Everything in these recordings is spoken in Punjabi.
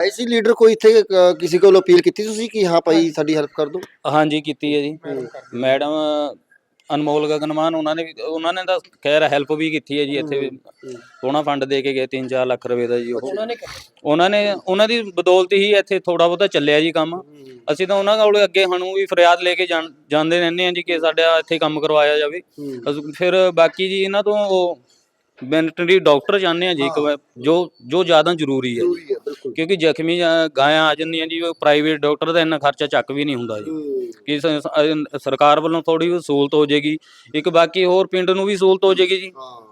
ਐਸੀ ਲੀਡਰ ਕੋਈ ਇੱਥੇ ਅ, ਕਿਸੇ ਕੋਲ ਅਪੀਲ ਕੀਤੀ ਤੁਸੀਂ ਕਿ ਹਾਂ ਭਾਈ ਸਾਡੀ ਹੈਲਪ ਕਰ ਦਿਓ? ਹਾਂਜੀ ਕੀਤੀ ਹੈ ਜੀ। ਮੈਡਮ ਅਨਮੋਲ ਗਗਨਮਾਨ ਉਹਨਾਂ ਨੇ ਵੀ ਉਹਨਾਂ ਨੇ ਤਾਂ ਖੈਰ ਹੈਲਪ ਵੀ ਕੀਤੀ ਹੈ ਜੀ ਇੱਥੇ ਵੀ। ਫੰਡ ਦੇ ਕੇ ਗਏ 3-4 ਲੱਖ ਰੁਪਏ ਦਾ ਜੀ ਉਹ। ਉਹਨਾਂ ਨੇ ਉਹਨਾਂ ਦੀ ਬਦੌਲਤ ਹੀ ਇੱਥੇ ਥੋੜਾ ਬਹੁਤਾ ਚੱਲਿਆ ਜੀ ਕੰਮ। ਅਸੀਂ ਤਾਂ ਉਹਨਾਂ ਕੋਲ ਅੱਗੇ ਸਾਨੂੰ ਵੀ ਫਰਿਆਦ ਲੈ ਕੇ ਜਾਂਦੇ ਰਹਿੰਦੇ ਹਾਂ ਜੀ ਕਿ ਸਾਡਾ ਇੱਥੇ ਕੰਮ ਕਰਵਾਇਆ ਜਾਵੇ। ਅਸੀਂ ਫਿਰ ਬਾਕੀ ਜੀ ਇਹਨਾਂ ਤੋਂ ਉਹ ਵੈਟਰਨਰੀ ਡਾਕਟਰ ਚਾਹੁੰਦੇ ਆ ਜੀ ਇੱਕ ਵਾਰ, ਜੋ ਜੋ ਜ਼ਿਆਦਾ ਜ਼ਰੂਰੀ ਹੈ। ਜੀ। ਕਿਉਂਕਿ ਜ਼ਖਮੀ ਜਾਂ ਗਾਇਆਂ ਆ ਜਾਂਦੀਆਂ ਜੀ ਉਹ ਪ੍ਰਾਈਵੇਟ ਡਾਕਟਰ ਦਾ ਇੰਨਾ ਖਰਚਾ ਚੱਕ ਵੀ ਨਹੀਂ ਹੁੰਦਾ ਜੀ। ਕਿ ਸ- ਸ- ਸਰਕਾਰ ਵੱਲੋਂ ਥੋੜੀ ਸਹੂਲਤ ਹੋ ਜਾਏਗੀ। ਇੱਕ ਬਾਕੀ ਹੋਰ ਪਿੰਡ ਨੂੰ ਵੀ ਸਹੂਲਤ ਹੋ ਜਾਏਗੀ ਜੀ। ਹਾਂ।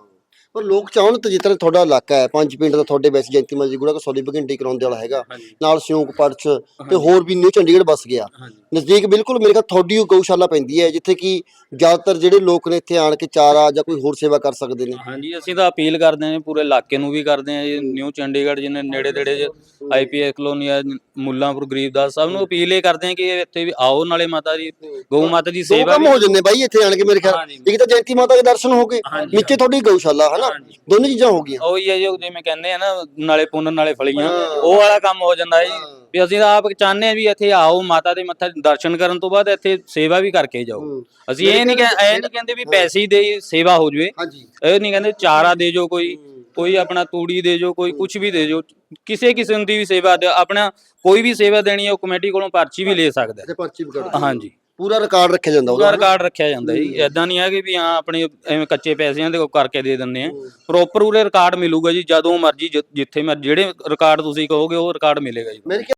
ਪਰ ਲੋਕ ਚਾਹਣ ਤੇ ਤਰ੍ਹਾਂ ਤੁਹਾਡਾ ਇਲਾਕਾ ਹੈ ਪੰਜ ਪਿੰਡ ਦਾ ਤੁਹਾਡੇ ਵੈਸੇ ਜੈਂਤੀ ਮਾਜੀ ਗੁੜਾ ਕੋ ਸੌਲੀ ਬਗਿੰਡੀ ਕਰਾਉਂਦੇ ਵਾਲਾ ਹੈਗਾ ਨਾਲ ਸਿਉਂਕ ਪਰਚ ਤੇ ਹੋਰ ਵੀ ਨਿਊ ਚੰਡੀਗੜ੍ਹ ਬਸ ਗਿਆ। ਨਜ਼ਦੀਕ ਬਿਲਕੁਲ ਮੇਰੇ ਖਿਆਲ ਤੁਹਾਡੀ ਗਊਸ਼ਾਲਾ ਪੈਂਦੀ ਹੈ ਜਿੱਥੇ ਕਿ ਜ਼ਿਆਦਾਤਰ ਜਿਹੜੇ ਲੋਕ ਨੇ ਇੱਥੇ ਆਣ ਕੇ ਚਾਰਾ ਜਾਂ ਕੋਈ ਹੋਰ ਸੇਵਾ ਕਰ ਸਕਦੇ ਨੇ। ਹਾਂਜੀ ਅਸੀਂ ਤਾਂ ਅਪੀਲ ਕਰਦੇ ਹਾਂ ਜੀ, ਪੂਰੇ ਇਲਾਕੇ ਨੂੰ ਵੀ ਕਰਦੇ ਹਾਂ ਜੀ ਨਿਊ ਚੰਡੀਗੜ੍ਹ ਜਿਹਨੇ ਨੇੜੇ ਤੇੜੇ ਆਈਪੀਐਸ ਕਲੋਨੀ ਆ ਮੁੱਲਾਂਪੁਰ ਗਰੀਬਦਾਸ ਸਭ ਨੂੰ ਅਪੀਲ ਇਹ ਕਰਦੇ ਹਾਂ ਕਿ ਇੱਥੇ ਵੀ ਆਓ ਨਾਲੇ ਮਾਤਾ ਜੀ ਗਊ ਮਾਤਾ ਦੀ ਦੋ ਸੇਵਾ ਕੰਮ ਹੋ ਜੰਨੇ ਬਾਈ ਇੱਥੇ ਆਣ ਕੇ ਮੇਰੇ ਖਿਆਲ। ਇੱਕ ਤਾਂ ਜੈਂਤੀ ਮਾਤਾ ਦੇ ਦਰਸ਼ਨ ਹੋ ਗਏ। ਨੀਚੇ ਤੁਹਾਡੀ ਗਊਸ਼ਾਲਾ ਹਨਾ? ਹਾਂਜੀ। ਦੋਨੇ ਚੀਜ਼ਾਂ ਹੋ ਗਈਆਂ। ਉਹੀ ਹੈ ਜੀ ਉਹ ਜਿਵੇਂ ਕਹਿੰਦੇ ਆ ਨਾ ਨਾਲੇ ਪੁੰਨ ਨਾਲੇ ਫਲੀਆਂ ਉਹ ਵਾਲਾ ਕੰਮ ਹੋ ਜਾਂਦਾ ਜੀ। ਵੀ ਅਸੀਂ ਤਾਂ ਆਪ ਚਾਹੁੰਦੇ ਹਾਂ ਵੀ ਇੱਥੇ ਆਓ ਮਾਤਾ ਦੇ ਮੱਥਾ ਦਰਸ਼ਨ ਕਰਨ ਤੋਂ ਬਾਅਦ ਇੱਥੇ ਸੇਵਾ ਵੀ ਕਰਕੇ ਜਾਓ। ਹੂੰ। ਅਸੀਂ ਇਹ ਨਹੀਂ ਕਹਿ ਇਹ ਨਹੀਂ ਕਹਿੰਦੇ ਵੀ ਪੈਸੇ ਦੇ ਸੇਵਾ ਹੋ ਜਵੇ। ਹਾਂਜੀ। ਇਹ ਨਹੀਂ ਕਹਿੰਦੇ ਚਾਰਾ ਦੇ ਜੋ ਕੋਈ ਕੋਈ ਆਪਣਾ ਤੂੜੀ ਦੇ ਜੋ ਕੋਈ ਕੁਝ ਵੀ ਦੇ ਜੋ। ਕਿਸੇ ਕਿਸਮ ਦੀ ਵੀ ਸੇਵਾ ਦਿਓ ਆਪਣਾ ਕੋਈ ਵੀ ਸੇਵਾ ਦੇਣੀ ਹੈ ਉਹ ਕਮੇਟੀ ਕੋਲੋਂ ਪਰਚੀ ਵੀ ਲੈ ਸਕਦਾ। ਤੇ ਪਰਚੀ ਵੀ ਹੈ। ਹਾਂਜੀ। ਪੂਰਾ ਰਿਕਾਰਡ ਰੱਖਿਆ ਜਾਂਦਾ ਪੂਰਾ ਉਹਦਾ ਰਿਕਾਰਡ ਰੱਖਿਆ ਜਾਂਦਾ ਜੀ। ਐਦਾਂ ਨਹੀਂ ਹੈ ਕਿ ਵੀ ਹਾਂ ਆਪਣੇ ਐਵੇਂ ਕੱਚੇ ਪੈਸਿਆਂ ਦੇ ਕਰਕੇ ਦੇ ਦਿੰਦੇ ਆ। ਪ੍ਰੋਪਰ ਉਹਦੇ ਰਿਕਾਰਡ ਮਿਲੂਗਾ ਜੀ ਜਦੋਂ ਮਰਜ਼ੀ ਜਿੱਥੇ ਮਰਜ਼ੀ ਜਿਹੜੇ ਰਿਕਾਰਡ ਤੁਸੀਂ ਕਹੋਗੇ ਉਹ ਰਿਕਾਰਡ ਮਿਲੇਗਾ ਜੀ। ਮੇਰੇ